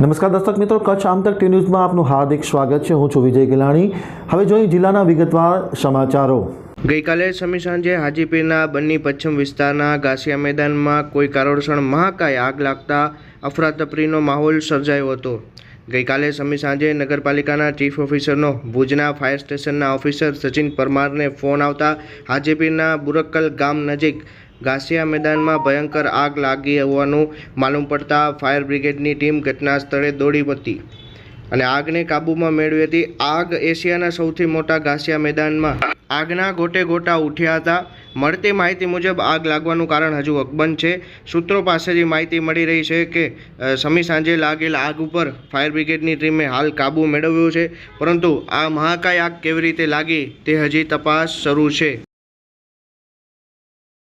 નમસ્કાર દર્શક મિત્રો, કચ્છ આમતક ટી ન્યૂઝમાં આપનું હાર્દિક સ્વાગત છે. હું છું વિજય ગિલાણી. હવે જોઈએ જિલ્લાના વિગતવાર સમાચારો. ગઈકાલે સમી સાંજે હાજીપીરના બન્ની પશ્ચિમ વિસ્તારના ગાસિયા મેદાનમાં કોઈ કારણસર મહાકાય આગ લાગતા અફરાતફરીનો માહોલ સર્જાયો હતો. ગઈકાલે સમી સાંજે નગરપાલિકાના ચીફ ઓફિસરનો ભુજના ફાયર સ્ટેશનના ઓફિસર સચિન પરમારને ફોન આવતા હાજીપીરના બુરક્કલ ગામ નજીક ઘાસિયા મેદાનમાં ભયંકર આગ લાગી હોવાનું માલુમ પડતા ફાયર બ્રિગેડની ટીમ ઘટના સ્થળે દોડી હતી અને આગને કાબૂમાં મેળવી હતી. આગ એશિયાના સૌથી મોટા ઘાસિયા મેદાનમાં આગના ગોટે ગોટા ઉઠ્યા હતા. મળતી માહિતી મુજબ આગ લાગવાનું કારણ હજુ અકબંધ છે. સૂત્રો પાસેથી માહિતી મળી રહી છે કે સમી સાંજે લાગેલ આગ ઉપર ફાયર બ્રિગેડની ટીમે હાલ કાબૂ મેળવ્યો છે. પરંતુ આ મહાકાય આગ કેવી રીતે લાગી તે હજી તપાસ શરૂ છે.